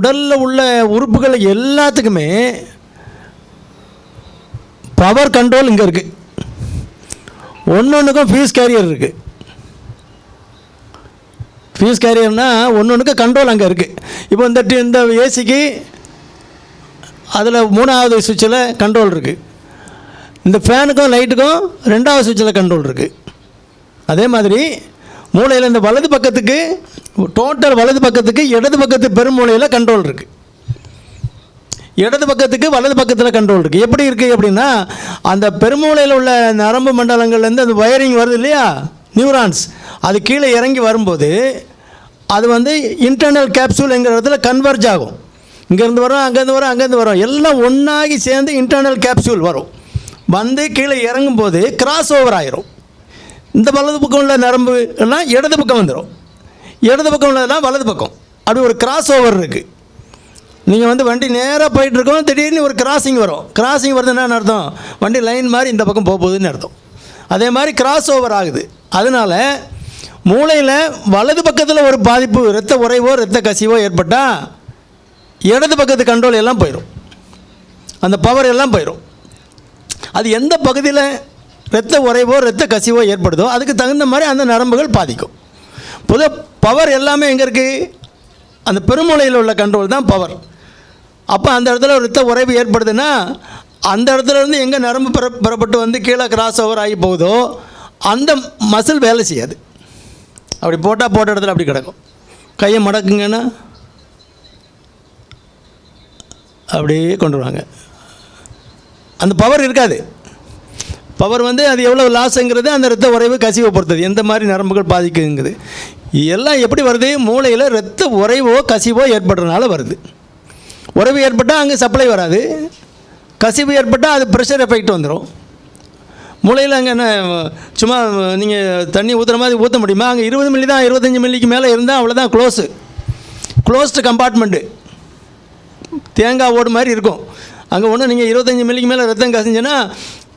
உடலில் உள்ள உறுப்புகள் எல்லாத்துக்குமே பவர் கண்ட்ரோல் இங்கே இருக்குது ஒன்று ஒன்றுக்கும் ஃபீஸ் கேரியர் இருக்குது ஃபீஸ் கேரியர்னால் ஒன்று ஒன்றுக்கு கண்ட்ரோல் அங்கே இருக்குது இப்போ இந்த டி- இந்த ஏசிக்கு அதில் மூணாவது சுவிட்சில் கண்ட்ரோல் இருக்குது இந்த ஃபேனுக்கும் லைட்டுக்கும் ரெண்டாவது சுவிட்சில் கண்ட்ரோல் இருக்குது அதே மாதிரி மூளையில் இந்த வலது பக்கத்துக்கு டோட்டல் வலது பக்கத்துக்கு இடது பக்கத்து பெருமூலையில் கண்ட்ரோல் இருக்குது இடது பக்கத்துக்கு வலது பக்கத்தில் கண்ட்ரோல் இருக்குது எப்படி இருக்குது அப்படின்னா அந்த பெருமூலையில் உள்ள நரம்பு மண்டலங்கள்லேருந்து அந்த வயரிங் வருது இல்லையா? நியூரான்ஸ் அது கீழே இறங்கி வரும்போது அது வந்து இன்டர்னல் கேப்சூல்ங்கிற இடத்துல கன்வர்ஜ் ஆகும். இங்கேருந்து வரும் அங்கேருந்து வரும் அங்கேருந்து வரும். எல்லாம் ஒன்றாகி சேர்ந்து இன்டர்னல் கேப்சூல் வரும். வந்து கீழே இறங்கும்போது கிராஸ் ஓவர் ஆயிரும். இந்த வலது பக்கம் உள்ள நரம்பு எல்லாம் இடது பக்கம் வந்துடும் இடது பக்கம் உள்ளதெல்லாம் வலது பக்கம். அப்படி ஒரு கிராஸ் ஓவர் இருக்குது நீங்கள் வந்து வண்டி நேராக போயிட்டுருக்கோம் திடீர்னு ஒரு கிராசிங் வரும். கிராசிங் வருது என்ன அர்த்தம்? வண்டி லைன் மாதிரி இந்த பக்கம் போக போகுதுன்னு அர்த்தம். அதே மாதிரி கிராஸ் ஓவர் ஆகுது. அதனால் மூளையில் வலது பக்கத்தில் ஒரு பாதிப்பு இரத்த உறைவோ இரத்த கசிவோ ஏற்பட்டால் இடது பக்கத்து கண்ட்ரோல் எல்லாம் போயிடும் அந்த பவர் எல்லாம் போயிடும் அது எந்த பகுதியில் இரத்த உறைவோ இரத்த கசிவோ ஏற்படுதோ அதுக்கு தகுந்த மாதிரி அந்த நரம்புகள் பாதிக்கும். பொது பவர் எல்லாமே எங்கே இருக்குது அந்த பெருமூளையில் உள்ள கண்ட்ரோல் தான் பவர் அப்போ அந்த இடத்துல ஒரு ரத்த உறைவு ஏற்படுதுன்னா அந்த இடத்துலேருந்து எங்கே நரம்பு பெற பெறப்பட்டு வந்து கீழே கிராஸ் ஓவர் ஆகி போகுதோ அந்த மசில் வேலை செய்யாது. அப்படி போட்டால் போட்ட இடத்துல அப்படி கிடக்கும். கையை மடக்குங்கன்னா அப்படியே கொண்டு வருவாங்க. அந்த பவர் இருக்காது. பவர் வந்து அது எவ்வளோ லாஸுங்கிறது அந்த இரத்த உறைவு கசிவை பொறுத்தது எந்த மாதிரி நரம்புகள் பாதிக்குங்கிறது எல்லாம் எப்படி வருது? மூளையில் இரத்த உறைவோ கசிவோ ஏற்படுறதுனால வருது. உறவு ஏற்பட்டால் அங்கே சப்ளை வராது. கசிவு ஏற்பட்டால் அது ப்ரெஷர் எஃபெக்ட் வந்துடும் மூளையில் அங்கே என்ன சும்மா நீங்கள் தண்ணி ஊற்றுற மாதிரி ஊற்ற முடியுமா? அங்கே இருபது மில்லி தான் இருபத்தஞ்சி மில்லிக்கு மேலே இருந்தால் அவ்வளோதான் க்ளோஸு க்ளோஸ்டு கம்பார்ட்மெண்ட்டு தேங்காய் ஓடு மாதிரி இருக்கும். அங்கே ஒன்று நீங்கள் இருபத்தஞ்சி மில்லிக்கு மேலே ரத்தம் கசிஞ்சுன்னா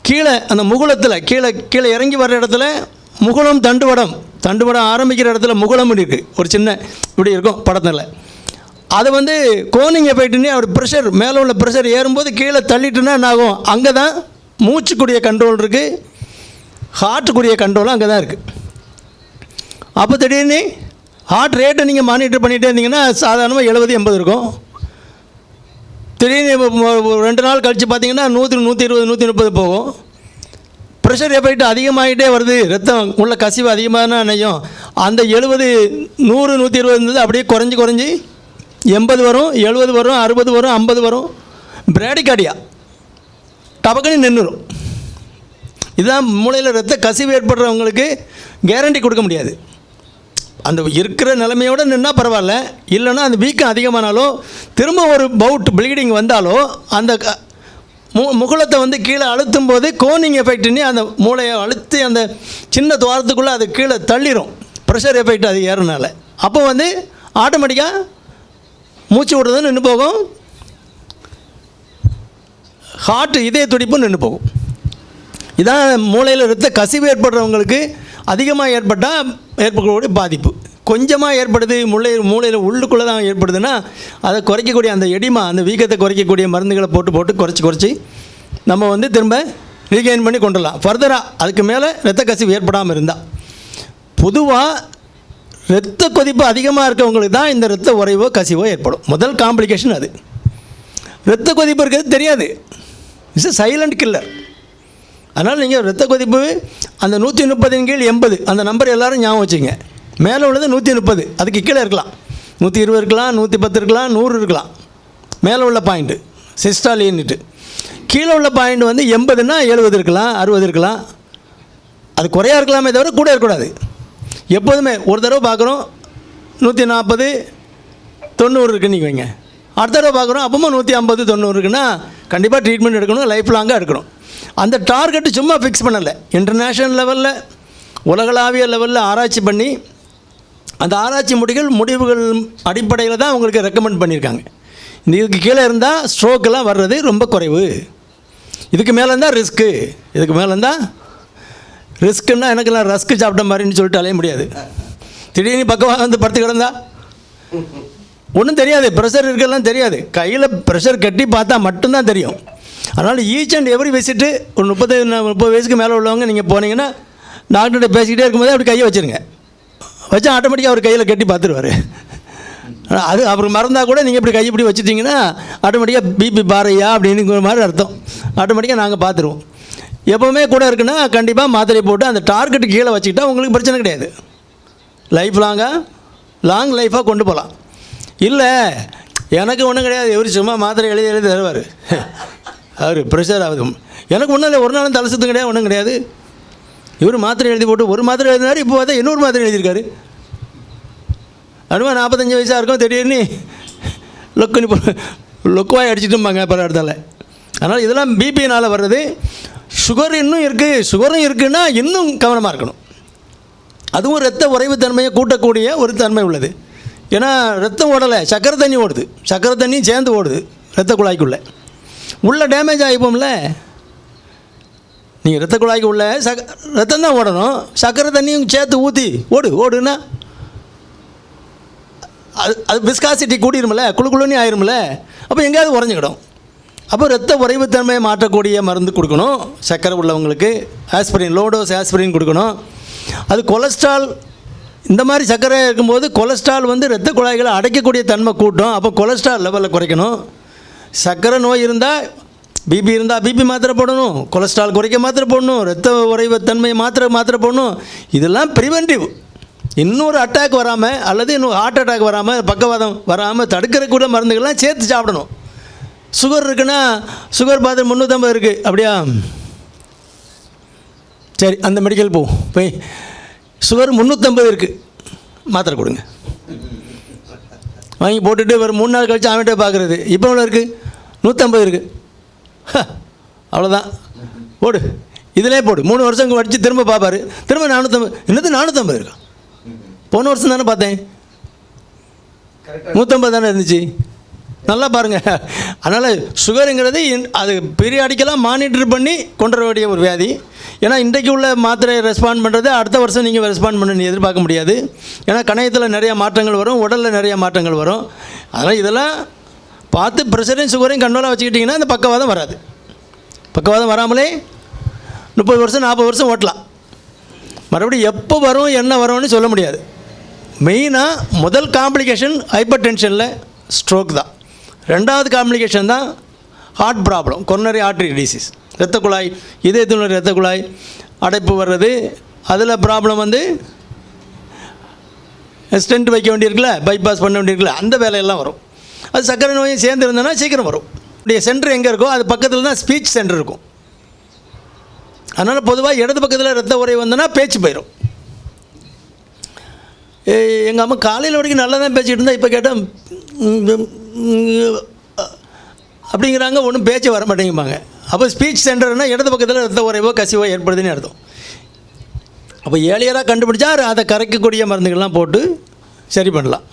கீழே அந்த முகுளத்தில் கீழே கீழே இறங்கி வர்ற இடத்துல முகுளம் தண்டுவடம். தண்டுவடம் ஆரம்பிக்கிற இடத்துல முகுளம் இருக்குது ஒரு சின்ன இப்படி இருக்கும் படத்தில். அது வந்து கோனிங்க போயிட்டுனே அவர் ப்ரெஷர் மேலே உள்ள ப்ரெஷர் ஏறும்போது கீழே தள்ளிட்டுனா என்ன ஆகும்? அங்கே தான் மூச்சுக்குரிய கண்ட்ரோல் இருக்குது ஹார்ட்டுக்குரிய கண்ட்ரோலும் அங்கே தான் இருக்குது அப்போ திடீர்னு ஹார்ட் ரேட்டை நீங்கள் மானிட்டர் பண்ணிகிட்டே இருந்தீங்கன்னா சாதாரணமாக எழுபது எண்பது இருக்கும். திடீர்னு இப்போ ஒரு ரெண்டு நாள் கழித்து பார்த்தீங்கன்னா நூற்றி நூற்றி இருபது நூற்றி முப்பது போகும். ப்ரெஷர் எஃபெக்ட் அதிகமாகிட்டே வருது. ரத்தம் உள்ள கசிவு அதிகமான நெய்யும் அந்த எழுபது நூறு நூற்றி இருபது இருந்தது அப்படியே குறைஞ்சி குறைஞ்சி எண்பது வரும் எழுபது வரும் அறுபது வரும் ஐம்பது வரும். பிராடிகார்டியா டபக்குன்னு நின்றுடும் இதுதான் மூளையில் ரத்த கசிவு ஏற்படுறவங்களுக்கு கேரண்டி கொடுக்க முடியாது. அந்த இருக்கிற நிலைமையோடு நின்னா பரவாயில்ல. இல்லைன்னா அந்த வீக்கம் அதிகமானாலோ திரும்ப ஒரு பவுட் ப்ளீடிங் வந்தாலோ அந்த க- மு முகுளத்தை வந்து கீழே அழுத்தும் போது கோனிங் எஃபெக்ட்னு அந்த மூளையை அழுத்தி அந்த சின்ன துவாரத்துக்குள்ளே அது கீழே தள்ளிடும் ப்ரெஷர் எஃபெக்ட் அது ஏறனால. அப்போ வந்து ஆட்டோமேட்டிக்காக மூச்சு விடுறது நின்று போகும். ஹார்ட் இதய துடிப்பும் நின்று போகும். இதான் மூளையில் இரத்த கசிவு ஏற்படுறவங்களுக்கு அதிகமாக ஏற்பட்டால் ஏற்படக்கூடிய பாதிப்பு. கொஞ்சமாக ஏற்படுது மூளை மூளையில் உள்ளுக்குள்ளே தான் ஏற்படுதுன்னா அதை குறைக்கக்கூடிய அந்த எடிமா அந்த வீக்கத்தை குறைக்கக்கூடிய மருந்துகளை போட்டு போட்டு குறைச்சி குறைச்சி நம்ம வந்து திரும்ப ரீகெயின் பண்ணி கொண்டுடலாம். ஃபர்தராக அதுக்கு மேலே இரத்த கசிவு ஏற்படாமல் இருந்தால் பொதுவாக இரத்த கொதிப்பு அதிகமாக இருக்கவங்களுக்கு தான் இந்த இரத்த உறைவோ கசிவோ ஏற்படும். முதல் காம்ப்ளிகேஷன் அது. இரத்த கொதிப்பு இருக்கிறது தெரியாது. இட்ஸ் a சைலண்ட் கில்லர் அதனால் நீங்கள் ரத்த கொதிப்பு அந்த நூற்றி முப்பதின் கீழ் எண்பது அந்த நம்பர் எல்லாரும் ஞாபகம் வச்சுங்க மேலே உள்ளது நூற்றி முப்பது. அதுக்கு கீழே இருக்கலாம். நூற்றி இருபது இருக்கலாம் நூற்றி பத்து இருக்கலாம் நூறு இருக்கலாம். மேலே உள்ள பாயிண்ட்டு சிஸ்டாலின்னுட்டு. கீழே உள்ள பாயிண்ட் வந்து எண்பதுன்னா எழுபது இருக்கலாம் அறுபது இருக்கலாம். அது குறையா இருக்கலாமே தவிர கூட இருக்கக்கூடாது. எப்போதுமே ஒரு தடவை பார்க்குறோம் நூற்றி நாற்பது தொண்ணூறு இருக்குன்னு வைங்க. அடுத்த தடவை பார்க்குறோம் அப்போமா நூற்றி ஐம்பது தொண்ணூறு இருக்குன்னா கண்டிப்பாக ட்ரீட்மெண்ட் எடுக்கணும் லைஃப் லாங்காக எடுக்கணும். அந்த டார்கெட்டு சும்மா ஃபிக்ஸ் பண்ணலை. இன்டர்நேஷ்னல் லெவலில் உலகளாவிய லெவலில் ஆராய்ச்சி பண்ணி அந்த ஆராய்ச்சி முடிகள் முடிவுகள் அடிப்படையில் தான் உங்களுக்கு ரெக்கமெண்ட் பண்ணியிருக்காங்க இந்த இதுக்கு கீழே இருந்தால் ஸ்ட்ரோக்கெல்லாம் வர்றது ரொம்ப குறைவு. இதுக்கு மேலே இருந்தால் ரிஸ்க்கு இதுக்கு மேலே இருந்தால் ரிஸ்க்குன்னா எனக்கெல்லாம் ரஸ்க்கு சாப்பிட்ட மாதிரின்னு சொல்லிட்டு அலைய முடியாது. திடீர்னு பக்கமாக வந்து படுத்து கிடந்தா? ஒன்றும் தெரியாது. ப்ரெஷர் இருக்கலாம் தெரியாது. கையில் ப்ரெஷர் கட்டி பார்த்தா மட்டும்தான் தெரியும். அதனால் ஈச் அண்ட் எவ்ரி விசிட்டு ஒரு முப்பது முப்பது வயசுக்கு மேலே உள்ளவங்க நீங்கள் போனீங்கன்னா டாக்டர்கிட்ட பேசிக்கிட்டே இருக்கும்போது அப்படி கையை வச்சுருங்க. வச்சு ஆட்டோமேட்டிக்காக அவர் கையில் கட்டி பார்த்துருவாரு. அது அவர் மறந்தால் கூட நீங்கள் இப்படி கை இப்படி வச்சுட்டிங்கன்னா ஆட்டோமேட்டிக்காக பிபி பாறையா அப்படின்னுங்கிற மாதிரி அர்த்தம். ஆட்டோமேட்டிக்காக நாங்கள் பார்த்துருவோம். எப்போவுமே கூட இருக்குன்னா கண்டிப்பாக மாத்திரை போட்டு அந்த டார்கெட்டு கீழே வச்சுக்கிட்டா உங்களுக்கு பிரச்சனை கிடையாது. லைஃப் லாங்காக லாங் லைஃபாக கொண்டு போகலாம் இல்லை எனக்கு ஒன்றும் கிடையாது. இவர் சும்மா மாத்திரை எழுதி எழுதி தருவார். அவர் ப்ரெஷர் ஆகுது எனக்கு ஒன்றும் இல்லை ஒரு நாளும் தலை சுத்தம் கிடையாது ஒன்றும் கிடையாது. இவர் மாத்திரை எழுதி போட்டு ஒரு மாத்திரை எழுதினார் இப்போ பார்த்தா இன்னொரு மாத்திரை எழுதியிருக்காரு. அனுமா நாற்பத்தஞ்சு வயசாக இருக்கும் திடீர்னு லொக்குன்னு போ லொக்குவாய் அடிச்சிட்டும்பாங்க பல இடத்துல. அதனால் இதெல்லாம் பிபினால் வர்றது. சுகர் இன்னும் இருக்குது சுகரும் இருக்குன்னா இன்னும் கவனமாக இருக்கணும். அதுவும் ரத்த உறைவு தன்மையை கூட்டக்கூடிய ஒரு தன்மை உள்ளது. ஏன்னா ரத்தம் ஓடலை சக்கரை தண்ணி ஓடுது. சக்கரை தண்ணியும் சேர்ந்து ஓடுது ரத்த குழாய்க்குள்ளே. உள்ளே டேமேஜ் ஆகிப்போம்ல நீங்கள் ரத்த குழாய்க்கு உள்ள சக ரத்தம் தான் ஓடணும். சக்கரை தண்ணியும் சேர்த்து ஊற்றி ஓடு ஓடுன்னா அது அது விஸ்காசிட்டி கூட்டிருமில்ல குழு குழுன்னு ஆயிருமில்ல அப்போ எங்கேயாவது உறைஞ்சிக்கிடும். அப்போ ரத்த உறைவுத்தன்மையை மாற்றக்கூடிய மருந்து கொடுக்கணும். சர்க்கரை உள்ளவங்களுக்கு ஆஸ்பிரின் லோடோஸ் ஆஸ்பிரின் கொடுக்கணும். அது கொலஸ்ட்ரால் இந்த மாதிரி சர்க்கரை இருக்கும்போது கொலஸ்ட்ரால் வந்து ரத்த குழாய்களை அடைக்கக்கூடிய தன்மை கூட்டும். அப்போ கொலஸ்ட்ரால் லெவலில் குறைக்கணும். சர்க்கரை நோய் இருந்தால் பிபி இருந்தால் பிபி மாத்திரை போடணும். கொலஸ்ட்ரால் குறைக்க மாத்திரை போடணும். ரத்த உறைவு தன்மையை மாத்திரை மாத்திரை போடணும். இதெல்லாம் ப்ரிவென்டிவ் இன்னொரு அட்டாக் வராமல் அல்லது இன்னும் ஹார்ட் அட்டாக் வராமல் பக்கவாதம் வராமல் தடுக்கிற கூட மருந்துகள்லாம் சேர்த்து சாப்பிடணும். சுகர் இருக்குன்னா சுகர் பாத்திரம் முந்நூற்றம்பது இருக்குது அப்படியா? சரி அந்த மெடிக்கல் போ. போய் சுகர் முந்நூற்றம்பது இருக்குது மாத்திரை கொடுங்க. வாங்கி போட்டுட்டு ஒரு மூணு நாள் கழிச்சு அவன்கிட்ட பார்க்குறது இப்போ எவ்வளோ இருக்குது நூற்றம்பது இருக்குது அவ்வளோதான் போடு. இதிலே போடு. மூணு வருஷம் படித்து திரும்ப பார்ப்பாரு திரும்ப நானூற்றம்பது என்னது நானூற்றம்பது இருக்கா? போன வருஷம் தானே பார்த்தேன். நூற்றம்பது தானே இருந்துச்சு. நல்லா பாருங்கள் அதனால் சுகருங்கிறது இன்- அது பீரியாடிக்கலாக மானிட்டர் பண்ணி கொண்டு வர வேண்டிய ஒரு வியாதி. ஏன்னா இன்றைக்கு உள்ள மாத்திரை ரெஸ்பாண்ட் பண்ணுறது அடுத்த வருஷம் நீங்கள் ரெஸ்பாண்ட் பண்ண எதிர்பார்க்க முடியாது. ஏன்னா கணையத்தில் நிறைய மாற்றங்கள் வரும் உடலில் நிறைய மாற்றங்கள் வரும். அதனால் இதெல்லாம் பார்த்து ப்ரெஷரையும் சுகரையும் கண்ட்ரோலாக வச்சுக்கிட்டிங்கன்னா அந்த பக்கவாதம் வராது. பக்கவாதம் வராமலே முப்பது வருஷம் நாற்பது வருஷம் ஓட்டலாம். மறுபடியும் எப்போ வரும் என்ன வரும்னு சொல்ல முடியாது. மெயினாக முதல் காம்ப்ளிகேஷன் ஹைப்பர் டென்ஷனில் ஸ்ட்ரோக் தான். ரெண்டாவது காம்ப்ளிகேஷன் தான் heart problem coronary artery disease இரத்த குழாய் இதயத்தினுடைய இரத்த குழாய் அடைப்பு வர்றது. அதில் ப்ராப்ளம் வந்து ஸ்டென்ட் வைக்க வேண்டியிருக்குல்ல பைபாஸ் பண்ண வேண்டியிருக்குல்ல அந்த வேலையெல்லாம் வரும். அது சர்க்கரை நோயும் சேர்ந்து இருந்ததுன்னா சீக்கிரம் வரும். இப்படி சென்டர் எங்கே இருக்கோ அது பக்கத்தில் தான் ஸ்பீச் சென்டர் இருக்கும். அதனால் பொதுவாக இடது பக்கத்தில் ரத்த உரை வந்தோன்னா பேச்சு போயிடும் எங்கள் அம்மா காலையில் வரைக்கும் நல்லா தான் பேசிக்கிட்டு இருந்தால் இப்போ கேட்டால் அப்படிங்கிறாங்க ஒன்றும் பேச்சு வர மாட்டேங்குமாங்க அப்போ ஸ்பீச் சென்டர்னால் இடது பக்கத்தில் ரத்த உறைவோ கசிவோ ஏற்படுதுன்னு அர்த்தம். அப்போ ஏழையராக கண்டுபிடிச்சா அதை கரைக்கக்கூடிய மருந்துகள்லாம் போட்டு சரி பண்ணலாம்.